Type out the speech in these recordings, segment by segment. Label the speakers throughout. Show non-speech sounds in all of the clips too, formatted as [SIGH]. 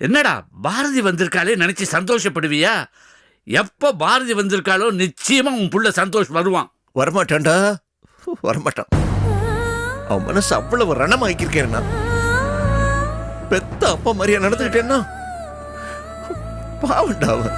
Speaker 1: என்னடா பாரதி வந்திருக்காளே நினச்சி சந்தோஷப்படுவியா? எப்போ பாரதி வந்திருக்காளோ நிச்சயமாக உன் புள்ள சந்தோஷ் வருவான்.
Speaker 2: வரமாட்டான்டா. வரமாட்டான். அவன் மனசு அவ்வளவு ரணமாக்கியிருக்கேன் பெத்த அப்பா மாதிரியா நடந்துக்கிட்டேன்னா பாவண்டா அவன்.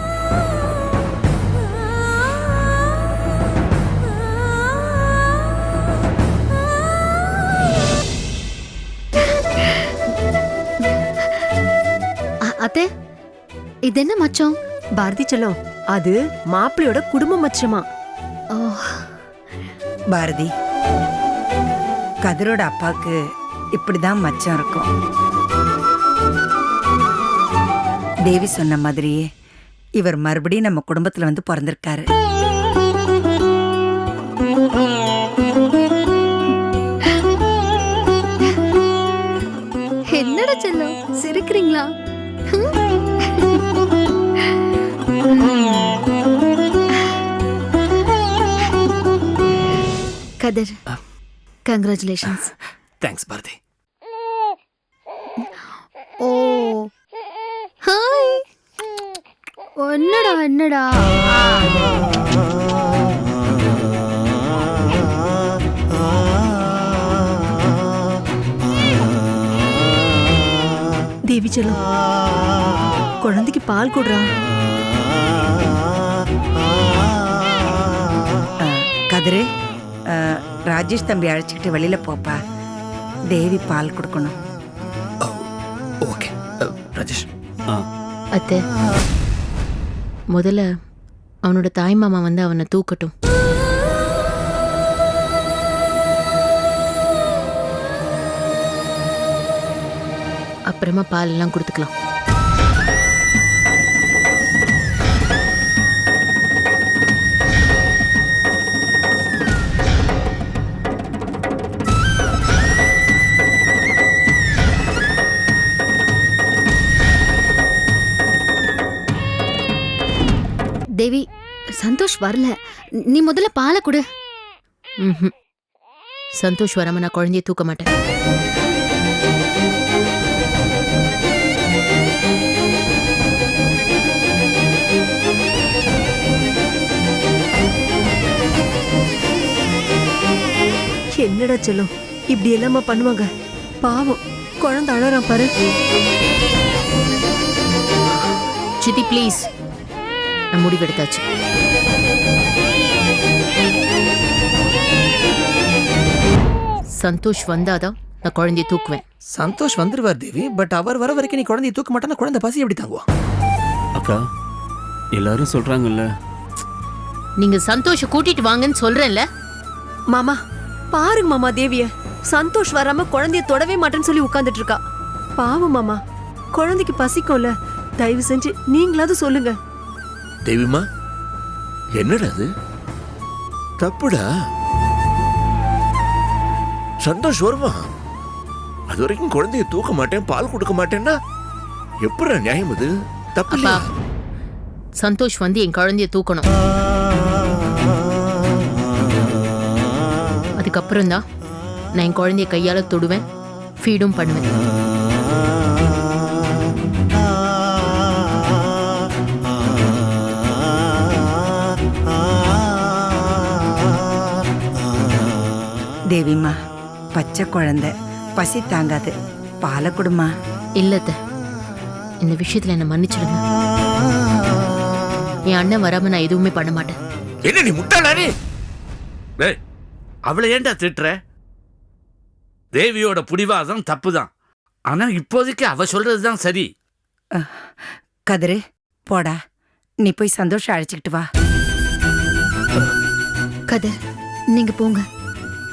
Speaker 3: அத்தை இது என்ன மச்சம்?
Speaker 4: பாரதி செல்லம் அது மாப்பிள்ளையோட குடும்ப மச்சமா?
Speaker 3: ஓ.
Speaker 5: பாரதி கதிரோட அப்பாவுக்கு இப்படிதான் மச்சம் இருக்கும். தேவி சொன்ன மாதிரியே இவர் மறுபடியும் நம்ம குடும்பத்துல வந்து பிறந்திருக்காரு.
Speaker 3: என்னடா செல்லம் சிரிக்கிறீங்களா? Kathir congratulations
Speaker 6: thanks Bharathi
Speaker 3: oh hi என்னடா என்னடா
Speaker 4: தேவி செல்லம் குழந்தைக்கு பால் கொடுறா
Speaker 5: அஹ், கதிரு அஹ், ராஜேஷ் தம்பி அழைச்சிக்கிட்டு வெளியில போப்பா தேவி பால் கொடுக்கணும்
Speaker 6: ஓகே ராஜேஷ்
Speaker 7: அத்தை முதல்ல அவனோட தாய் மாமா வந்து அவனை தூக்கட்டும் அப்புறமா பால் எல்லாம் கொடுத்துக்கலாம்
Speaker 3: தேவி சந்தோஷ் வரல. நீ முதல்ல பாலை கொடு.
Speaker 7: சந்தோஷ் வராம நான் குழந்தைய தூக்க மாட்டேன்.
Speaker 4: என்னடா செல்லம்? இப்படி எல்லாமா பண்ணுவாங்க? பாவம் குழந்தை அழறான் பாரு.
Speaker 7: சித்தி ப்ளீஸ் நான் முடிவெடுத்தாச்சு. சந்தோஷ் வந்தாதான் நான் குழந்தைய தூக்குவேன்.
Speaker 6: சந்தோஷ் வந்துருவார் தேவி பட் அவர் வர வரைக்கும் நீ குழந்தைய தூக்க மாட்டானா குழந்தை பசி எப்படி தாங்குவான்
Speaker 8: அக்கா எல்லாரும் சொல்றாங்கல்ல.
Speaker 7: நீங்க சந்தோஷ கூட்டிட்டு வாங்கன்னு சொல்றேன்ல.
Speaker 4: மாமா பாருங்க மாமா தேவிய. சந்தோஷ் வராம குழந்தைய தொடவே மாட்டேன்னு சொல்லி உட்கார்ந்துட்டு இருக்கா. பாவம் மாமா குழந்தைக்கு பசிக்கும்ல. தயவு செஞ்சு நீங்களாவது சொல்லுங்க.
Speaker 2: தெய்வமா? என்னடா அது? தப்புடா. சந்தோஷ் வருவான். அது வரைக்கும் குழந்தைய தூக்க மாட்டேன் பால் கொடுக்க மாட்டேன்னா எப்படா நியாயம் அது? தப்பு
Speaker 7: சந்தோஷ் வந்து என் குழந்தைய தூக்கணும். அதுக்கப்புறம் தான் நான் என் குழந்தைய கையால தொடுவேன் ஃபீடும் பண்ணுவேன்.
Speaker 5: தேவிம்மா பச்சை குழந்தை பசி தாங்காது. பாலை கொடுமா
Speaker 7: இல்லத்த இந்த விஷயத்துல என்ன மன்னிச்சிடுங்க. என் அண்ணன் வராம நான் எதுவுமே பண்ண மாட்டேன்.
Speaker 2: என்ன நீ முட்டாளா நீ?
Speaker 1: டேய் அவளை ஏன்டா திட்டுற? தேவியோட புடிவாதம் தப்புதான். ஆனா இப்போதைக்கு அவ சொல்றதுதான் சரி.
Speaker 5: கதிரு போடா. நீ போய் சந்தோஷம் அழைச்சிக்கிட்டு வா.
Speaker 3: கதிர் நீங்க போங்க.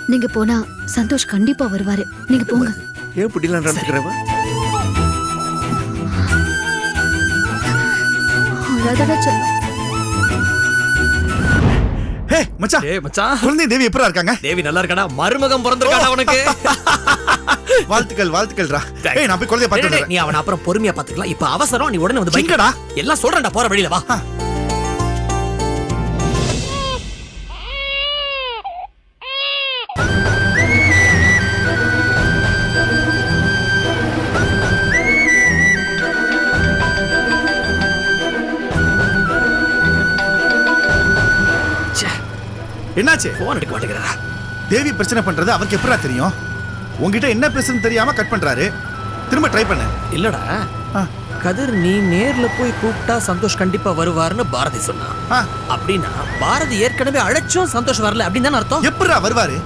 Speaker 3: நீங்க போனா சந்தோஷ் கண்டிப்பா வருவாரு. நீங்க போங்க.
Speaker 2: ஏன் இப்படிலாம் நடந்துக்கிறவ?
Speaker 3: செல்லம்
Speaker 9: ஹே மச்சான்.
Speaker 6: ஏய் மச்சான்.
Speaker 9: குழந்தை தேவி எப்பரா இருக்காங்க?
Speaker 6: தேவி நல்லா இருக்காடா? மருமகம் பிறந்திருக்காடா அவனுக்கு? [LAUGHS]
Speaker 9: வாழ்த்துக்கள் வாழ்த்துக்கள்டா ஏய் நான் போய் குழந்தைய
Speaker 6: டேய், டேய்,
Speaker 9: பார்த்து
Speaker 6: நீ அவன அப்புறம் பொறுமையா பாத்துக்கலாம் இப்ப அவசரம் நீ உடனே வந்து
Speaker 9: எங்கடா?
Speaker 6: எல்லாம் சொல்றேன்டா போற வழியில வா.
Speaker 9: என்னாச்சு?
Speaker 6: போன் எடுக்க மாட்டேங்கிறா
Speaker 9: தேவி பிரச்சனை பண்றது அவருக்கு எப்படா தெரியும்? உங்ககிட்ட என்ன பேசுன்னு தெரியாம கட் பண்றாரு. திரும்ப ட்ரை பண்ணு.
Speaker 6: இல்லடா. கதிர் நீ நேர்ல போய் கூப்பிட்டா சந்தோஷ் கண்டிப்பா வருவாருன்னு பாரதி சொன்னான் அப்படின்னா பாரதி ஏற்கனவே அழைச்சும் சந்தோஷ் வரல அப்படின்னு தானே அர்த்தம்?
Speaker 9: எப்படிடா வருவாரு?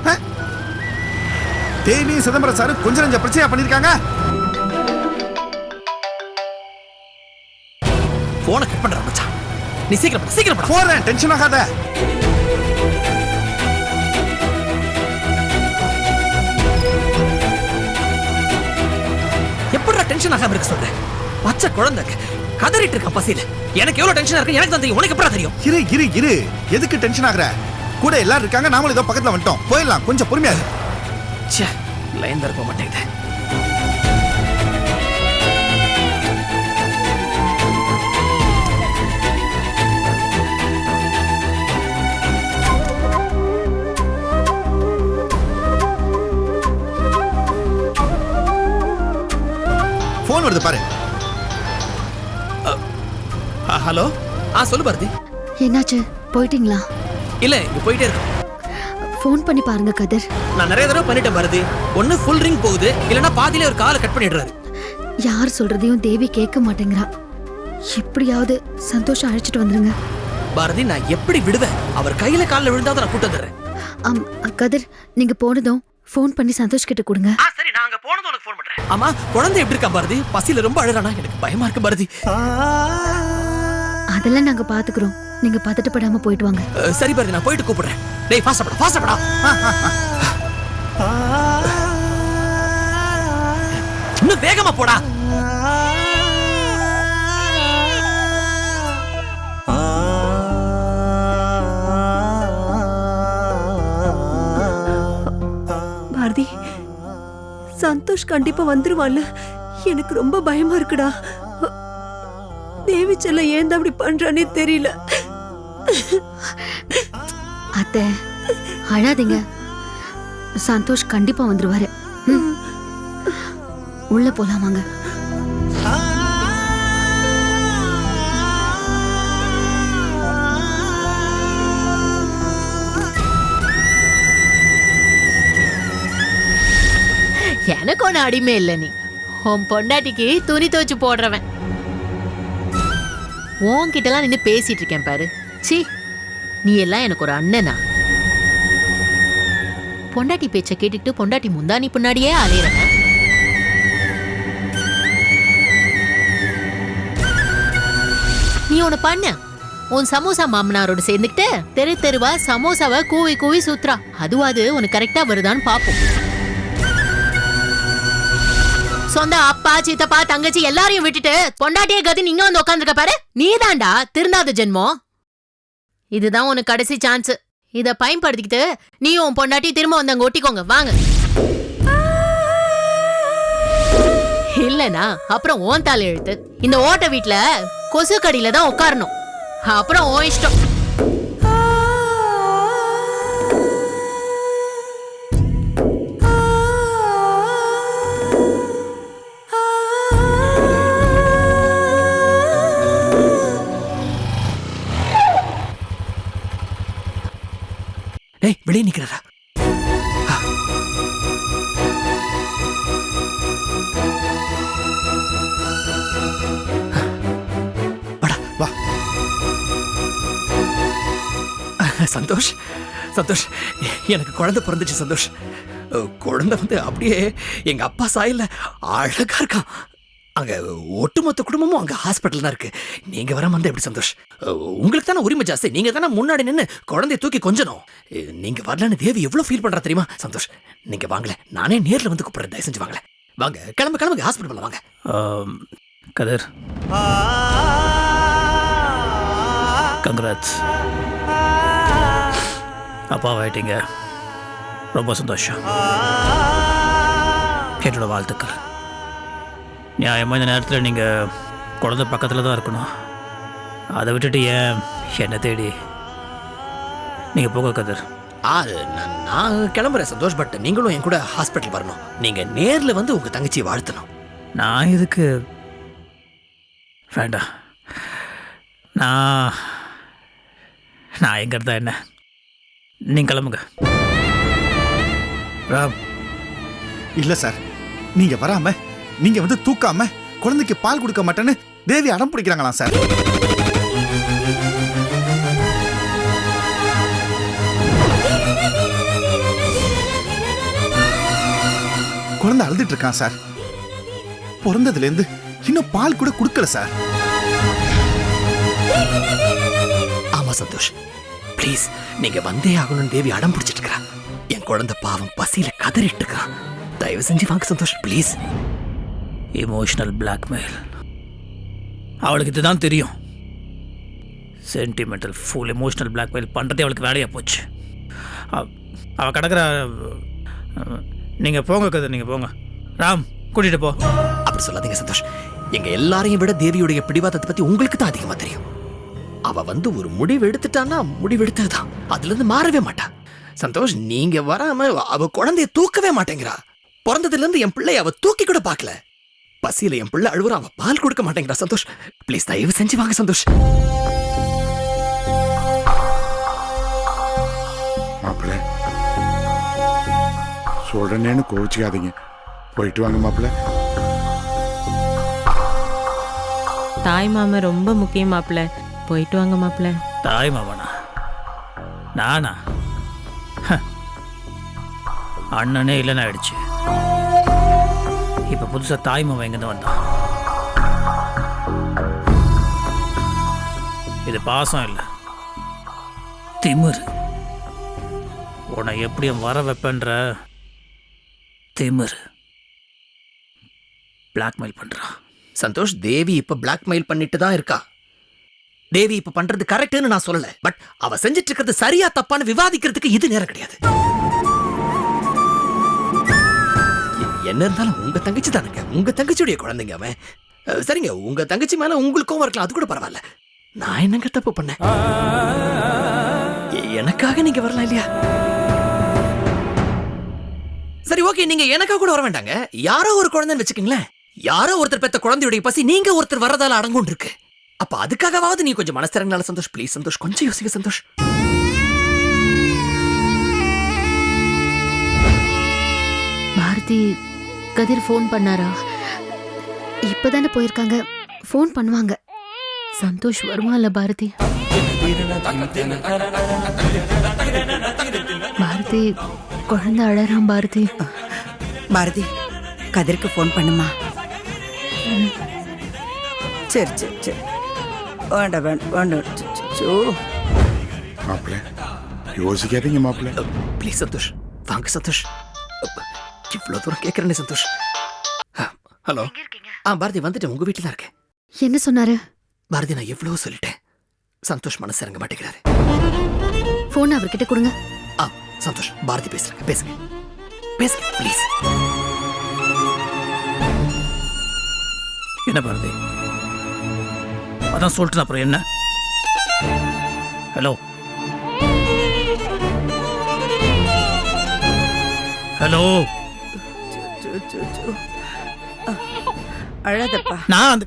Speaker 9: தேவி சிதம்பரம் சார் கொஞ்சம் நஞ்ச பிரச்சனையா பண்ணிருக்காங்க?
Speaker 6: போனை கட் பண்ற மச்சான். நீ சீக்கிரம் சீக்கிரம்.
Speaker 9: போறேன் டென்ஷன் ஆகாத.
Speaker 6: டென்ஷன் ஆகாம இருக்க சொல்ற பச்சை குழந்தை கதறிட்டு இருக்கான் பசியில. எனக்கு எவ்வளவு டென்ஷனா இருக்கு? எனக்கு தான் தெரியும். உனக்கு எப்படா தெரியும்?
Speaker 9: இரு இரு இரு. எதுக்கு டென்ஷன் ஆகுற? கூட எல்லாரும் இருக்காங்க. நாமளும் இதோ பக்கத்துல வந்துட்டோம். போயிடலாம். கொஞ்சம் பொறுமையா இரு.
Speaker 6: லைன் தரப்ப மாட்டேங்குது.
Speaker 9: போன் வருது பாரு.
Speaker 6: ஆ, ஹலோ? ஆ சொல்லு பாரதி.
Speaker 3: என்னாச்சு? போயிட்டீங்களா?
Speaker 6: இல்ல இங்க போயிட்டே இருக்கோம்.
Speaker 3: ஃபோன் பண்ணி பாருங்க கதிர்.
Speaker 6: நான் நிறைய தடவை பண்ணிட்டேன் பாரதி. ஒண்ணு ஃபுல் ரிங் போகுது இல்லனா பாதியிலே ஒரு காலை கட் பண்ணிடுறாரு.
Speaker 3: யார் சொல்றதையும் தேவி கேட்க மாட்டேங்கிறா. எப்படியாவது சந்தோஷம் அழைச்சிட்டு வந்துருங்க.
Speaker 6: பாரதி நான் எப்படி விடுவேன்? அவர் கையில கால்ல விழுந்தாதான் நான் கூட்டு வந்துடுறேன்.
Speaker 3: ஆம், கதிர் நீங்க போனதும் ஃபோன் பண்ணி சந்தோஷ் கிட்ட கொடுங்க.
Speaker 6: ஆ சரி. நான் அங்க போனதும் உனக்கு ஃபோன் பண்றேன். ஆமா குழந்தை எப்படி இருக்கா பாரதி? பசியில ரொம்ப அழுறானா எனக்கு பயமா இருக்கு பாரதி.
Speaker 3: அதெல்லாம் நாங்க பாத்துக்கிறோம். நீங்க பதட்டப்படாம போயிட்டு வாங்க.
Speaker 6: சரி பாரதி நான் போயிட்டு கூப்பிடுறேன். டேய் ஃபாஸ்டா படா ஃபாஸ்டா படா. இன்னும் வேகமா போடா.
Speaker 4: சந்தோஷ் கண்டிப்பா வந்துருவான்ல. எனக்கு ரொம்ப பயமா இருக்குடா. தேவி செல்ல ஏன் அப்படி பண்றானே தெரியல.
Speaker 3: அத்தை அழாதீங்க. சந்தோஷ் கண்டிப்பா வந்துருவாரு. உள்ள போலாம் வாங்க
Speaker 7: எனக்கு ஒன்றும் அடிமை இல்லை நீ. உன் பொண்டாட்டிக்கு துணி துவச்சு போடுறவன். உன்கிட்டலாம் நின்று பேசிட்டு இருக்கேன் பாரு. சி நீ எல்லாம் எனக்கு ஒரு அண்ணனா? பொண்டாட்டி பேச்சை கேட்டுக்கிட்டு பொண்டாட்டி முந்தானி பின்னாடியே அலையிறவன். நீ ஒன்று பண்ண. உன் சமோசா மாமனாரோட சேர்ந்துக்கிட்டு தெரு தெருவா சமோசாவை கூவி கூவி சுத்துறா. அதுவாது உனக்கு கரெக்டா வருதான்னு பார்ப்போம் சொந்த அப்பா சித்தப்பா தங்கச்சி எல்லாரையும் விட்டுட்டு பொண்டாட்டிய கதி நீங்க வந்து உட்காந்துருக்க பாரு. நீதான்டா திருந்தாத ஜென்மம். இதுதான் உனக்கு கடைசி சான்ஸ் இத பயன்படுத்திக்கிட்டு நீ உன் பொண்டாட்டி திரும்ப வந்து அங்க ஒட்டிக்கோங்க. வாங்க. இல்லனா அப்புறம் ஓன் தாலி எழுத்து இந்த ஓட்ட வீட்டுல கொசு கடியில தான் உட்காரணும். அப்புறம் ஓ இஷ்டம்.
Speaker 6: அவரே வெளியே
Speaker 9: நிற்கிறாரா
Speaker 6: சந்தோஷ் சந்தோஷ். எனக்கு குழந்தை பிறந்துச்சு சந்தோஷ். குழந்தை வந்து அப்படியே எங்க அப்பா சாயல்ல அழகா இருக்கான். அங்க ஒட்டுமொத்த குடும்பமும் அங்க ஹாஸ்பிட்டல் தான் இருக்கு. நீங்க வர வந்து எப்படி சந்தோஷ்? உங்களுக்கு தானே உரிமை ஜாஸ்தி. நீங்க தானே முன்னாடி நின்று குழந்தைய தூக்கி கொஞ்சணும். நீங்க வரலன்னு தேவி எவ்வளவு ஃபீல் பண்றா தெரியுமா? சந்தோஷ் நீங்க வாங்கல நானே நேர்ல வந்து கூப்பிடுறேன். தயவு செஞ்சு வாங்கல வாங்க கிளம்பு கிளம்புங்க ஹாஸ்பிட்டல் வாங்க.
Speaker 8: கதிர். கங்க்ராட்ஸ் அப்பாவாயிட்டீங்க. ரொம்ப சந்தோஷம். என்னோட வாழ்த்துக்கள். நியாயமாக இந்த நேரத்தில் நீங்கள் குழந்தை பக்கத்தில் தான் இருக்கணும். அதை விட்டுட்டு ஏன் என்னை தேடி? நீங்கள் போக கதிர்.
Speaker 6: ஆ நான் நான் கிளம்புறேன் சந்தோஷ் பட் நீங்களும் என் கூட ஹாஸ்பிட்டல் வரணும். நீங்க நேர்ல வந்து உங்க தங்கச்சியை வாழ்த்தணும்.
Speaker 8: நான் இதுக்கு வேண்டாம். நான் நான் எங்கே இருந்தா என்ன? நீங்கள் கிளம்புங்க. ராம்.
Speaker 9: இல்ல சார். நீங்க வராம நீங்க வந்து தூக்காம குழந்தைக்கு பால் கொடுக்க மாட்டேன்னு தேவி அடம் பிடிக்கிறாங்களாம் சார். குழந்தை அழுதுட்டு இருக்கான் சார். பிறந்ததுல இருந்து இன்னும் பால் கூட கொடுக்கல சார்.
Speaker 6: ஆமா சந்தோஷ் ப்ளீஸ் நீங்க வந்தே ஆகணும்னு தேவி அடம் பிடிச்சிட்டு இருக்கா. என் குழந்தை பாவம் பசியில கதறிட்டு இருக்கான் தயவு செஞ்சு வாங்க சந்தோஷ் ப்ளீஸ்
Speaker 8: இமோஷனல் பிளாக்மெயில் அவளுக்கு இதுதான் தெரியும். சென்டிமெண்டல் ஃபுல் எமோஷனல் பிளாக்மெயில் பண்ணுறதே அவளுக்கு வேலையாக போச்சு. அவ- கிடக்கிற நீங்கள் போங்க கதை நீங்கள் போங்க. ராம் கூட்டிகிட்டு போ.
Speaker 6: அப்படி சொல்லாதீங்க சந்தோஷ். எங்கள் எல்லாரையும் விட தேவியுடைய பிடிவாதத்தை பற்றி உங்களுக்கு தான் அதிகமாக தெரியும். அவள் வந்து ஒரு முடிவு எடுத்துட்டான்னா முடிவு எடுத்தது தான் அதுலேருந்து மாறவே மாட்டா. சந்தோஷ் நீங்கள் வராமல் அவள் குழந்தைய தூக்கவே மாட்டேங்கிறா. பிறந்ததுலேருந்து என் பிள்ளை அவள் தூக்கி கூட பார்க்கல. பசியில என் பிள்ளை அழுவுறா அவ பால் கொடுக்க மாட்டேங்கிறா சந்தோஷ். ப்ளீஸ் தயவு செஞ்சு வாங்க சந்தோஷ்.
Speaker 10: மாப்பிள்ள சொல்றேன்னு கோவிச்சுக்காதீங்க. போயிட்டு வாங்க மாப்பிள்ள
Speaker 11: தாய் மாமன் ரொம்ப முக்கியம் மாப்பிள்ள போயிட்டு வாங்க மாப்பிள்ள
Speaker 8: தாய் மாமனா? நானா? ஹ. அண்ணனே இல்லைன்னு ஆயிடுச்சு. இப்போ புதுசாக தாய் மாமன் எங்கேருந்து வந்தான். இது பாசம் இல்லை. திமிர். உன்னை எப்படியும் வர வைப்பேன்ற திமிர். பிளாக்மெயில் பண்ணுறான்
Speaker 6: சந்தோஷ் தேவி இப்போ பிளாக்மெயில் பண்ணிட்டு தான் இருக்கா? தேவி இப்ப பண்றது கரெக்டுன்னு நான் சொல்லலை. பட் அவ செஞ்சிட்டு இருக்கிறது சரியா தப்பான்னு விவாதிக்கிறதுக்கு இது நேரம் கிடையாது. என்ன இருந்தாலும் உங்க தங்கச்சி தானுங்க. உங்க தங்கச்சியுடைய குழந்தைங்க அவன். சரிங்க. உங்க தங்கச்சி மேல உங்களுக்கும் இருக்கலாம் அது கூட பரவாயில்ல. நான் என்னங்க தப்பு பண்ணேன்? எனக்காக நீங்க வரலாம் இல்லையா? சரி ஓகே. நீங்க எனக்காக கூட வர வேண்டாங்க. யாரோ ஒரு குழந்தைன்னு வச்சுக்கீங்களேன். யாரோ ஒருத்தர் பெத்த குழந்தையுடைய பசி நீங்க ஒருத்தர் வரதால அடங்கும் இருக்கு. அப்ப அதுக்காகவாவது நீ கொஞ்சம் மனசிறங்கனால சந்தோஷ். ப்ளீஸ் சந்தோஷ். கொஞ்சம் யோசிக்க சந்தோஷ்.
Speaker 3: பாரதி கதிர் ஃபோன் பண்ணாரா? இப்பதானே போயிருக்காங்க. ஃபோன் பண்ணுவாங்க. சந்தோஷ் வருவான்ல பாரதி? பாரதி குழந்தை அழறான் பாரதி.
Speaker 5: பாரதி கதிருக்கு ஃபோன் பண்ணுமா? சரி சரி சரி. வேண்டாம் வேண்டாம் வேண்டாம் சு.
Speaker 10: மாப்பிள்ள யோசிக்காதீங்க மாப்பிள்ள.
Speaker 6: ப்ளீஸ் சந்தோஷ் வாங்க சந்தோஷ். இவ்வளவு தூரம் கேட்கறேனே சந்தோஷ். ஹலோ. ஆ பாரதி வந்துட்டேன். உங்க வீட்டில் தான் இருக்கேன்.
Speaker 3: என்ன சொன்னாரு?
Speaker 6: பாரதி நான் எவ்வளவோ சொல்லிட்டேன். சந்தோஷ் மனசு இறங்க மாட்டேங்கிறாரு.
Speaker 3: ஃபோன் அவர்கிட்ட கொடுங்க.
Speaker 6: ஆ சந்தோஷ் பாரதி பேசுறாங்க. பேசுங்க. பேசுங்க ப்ளீஸ்
Speaker 8: என்ன பாரதி? அதான் சொல்லிட்டு அப்புறம் என்ன? ஹலோ. ஹலோ.
Speaker 5: அழாதப்பா.
Speaker 8: நான் அந்த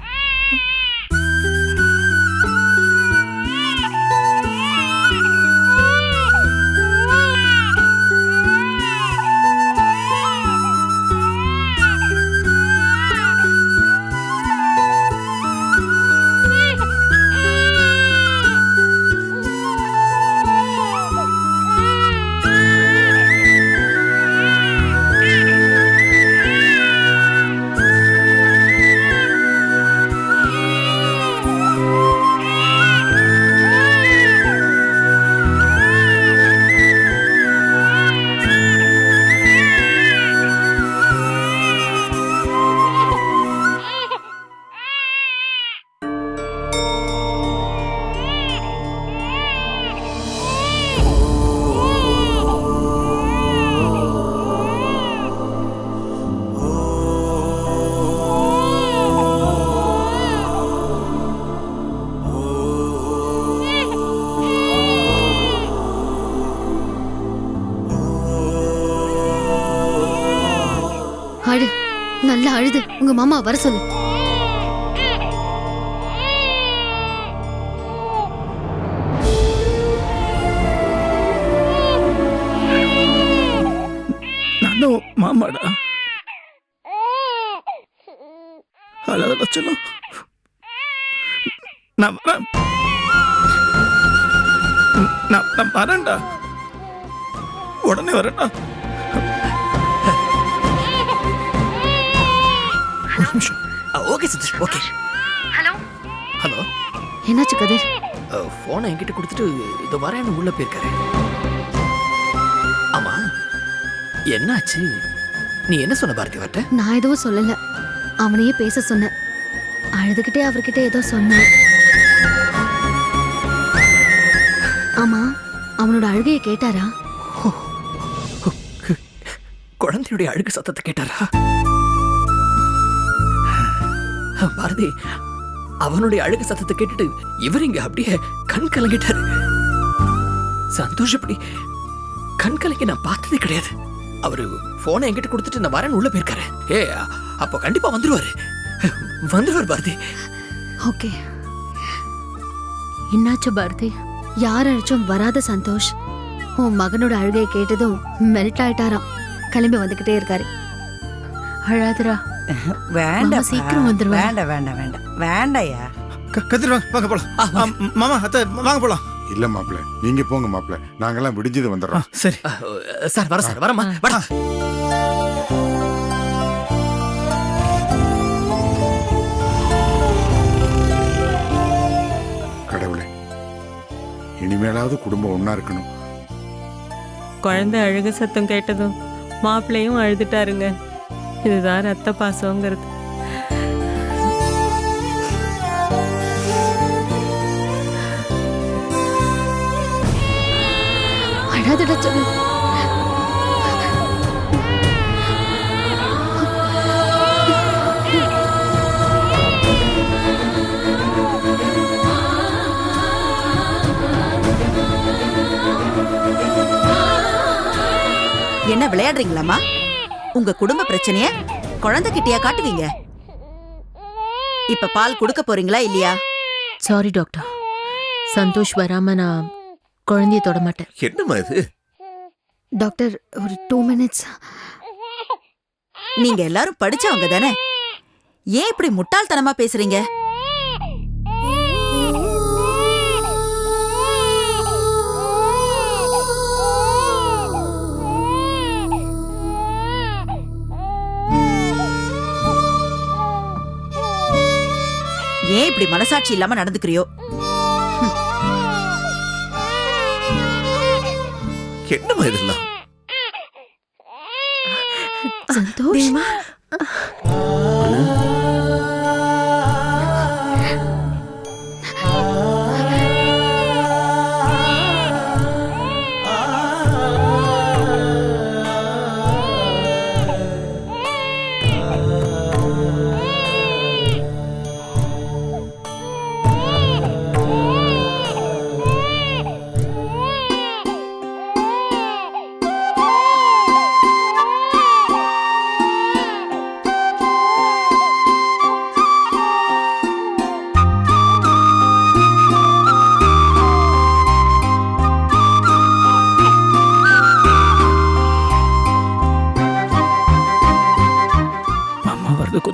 Speaker 3: அழு நல்லா அழுது. உங்க மாமா வர சொல்லு.
Speaker 6: நானும் மாமாடா. அழகா சொல்லும் நான் வரேன் நான் நான் வரேன்டா. உடனே வரேன்டா. நிமிஷம். Okay Santhosh okay. ஹலோ?
Speaker 3: என்னாச்சு கதிர்?
Speaker 6: ஃபோனை என்கிட்ட கொடுத்துட்டு இதோ வரேன்னு உள்ள போயிருக்காரு. ஆமா என்னாச்சு? நீ என்ன சொன்ன பாரதி வரட்ட
Speaker 3: நான் எதுவும் சொல்லல. அவனையே பேச சொன்னேன். அழுதுகிட்டே அவர்கிட்ட ஏதோ சொன்னேன். ஆமா அவனோட அழுகைய கேட்டாரா?
Speaker 6: குழந்தையுடைய அழுகு சத்தத்தை கேட்டாரா? பாரதி அவனுடைய அழுகு சத்தத்தை கேட்டுட்டு இவர் இங்க அப்படியே கண் கலங்கிட்டாரு. சந்தோஷப்படி கண் கலங்கி நான் பார்த்ததே கிடையாது. அவரு போனை என்கிட்ட கொடுத்துட்டு நான் வரேன்னு உள்ள போயிருக்காரு. ஏ அப்போ கண்டிப்பா வந்துருவாரு. வந்துருவார் பாரதி.
Speaker 3: ஓகே. என்னாச்சு பாரதி? யார் அழைச்சும் வராத சந்தோஷ்? உன் மகனோட அழுகையை கேட்டதும் மெல்ட் ஆயிட்டாராம். கிளம்பி வந்துகிட்டே இருக்காரு. அழாதரா.
Speaker 5: வேண்டாம்
Speaker 3: சீக்கிரம் வந்துருவாரு.
Speaker 5: வேண்டாம் வேண்டாம் வேண்டாம். வேண்டாயா
Speaker 9: க- கதிர் வாங்க வாங்க போலாம் மாமா அத்தை வாங்க போலாம்.
Speaker 10: இல்ல மாப்பிள்ள நீங்க போங்க மாப்பிள்ள நாங்கெல்லாம் விடிஞ்சது வந்துடுறோம்.
Speaker 9: சரி.
Speaker 6: சார் வர சார் வரமா வர
Speaker 10: கடவுளே இனிமேலாவது குடும்பம் ஒண்ணா இருக்கணும்.
Speaker 11: குழந்தை அழுக சத்தம் கேட்டதும் மாப்பிள்ளையும் அழுதுட்டாருங்க. இதுதான் ரத்த பாசங்கிறது
Speaker 3: அழாதடா சொல்லு.
Speaker 12: என்ன விளையாடுறீங்களாம்மா? உங்க குடும்ப பிரச்சனைய குழந்தைகிட்டயா காட்டுவீங்க? இப்ப பால் கொடுக்க போறீங்களா இல்லையா?
Speaker 7: சாரி டாக்டர் சந்தோஷ் வராம நான் குழந்தைய தொட மாட்டேன்.
Speaker 2: என்னம்மா இது?
Speaker 3: டாக்டர் ஒரு டூ மினிட்ஸ்
Speaker 12: நீங்க எல்லாரும் படிச்சவங்க தானே? ஏன் இப்படி முட்டாள்தனமா பேசுறீங்க? ஏன் இப்படி மனசாட்சி இல்லாம நடந்துக்கிறியோ?
Speaker 2: என்னம்மா இதெல்லாம்?
Speaker 3: சந்தோஷ்.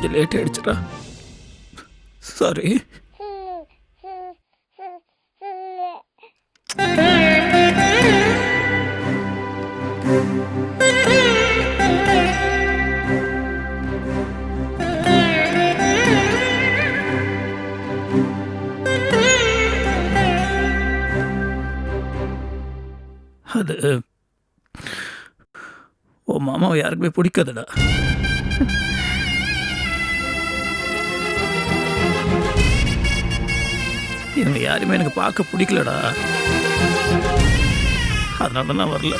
Speaker 6: கொஞ்சம் லேட் ஆயிடுச்சுடா. சாரி அது உன் மாமாவை யாருக்குமே பிடிக்காதுடா. இவங்க யாருமே எனக்கு பார்க்க பிடிக்கலடா. அதனால தான் நான் வரல.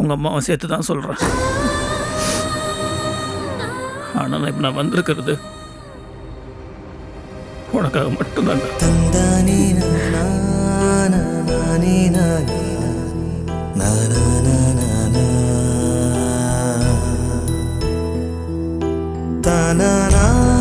Speaker 6: உங்க அம்மாவை சேர்த்து தான் சொல்றேன். ஆனால் நான் இப்ப நான் வந்திருக்கிறது உனக்காக மட்டும்தான்
Speaker 13: தந்தானே நானே நானே நானே நானே. na na na.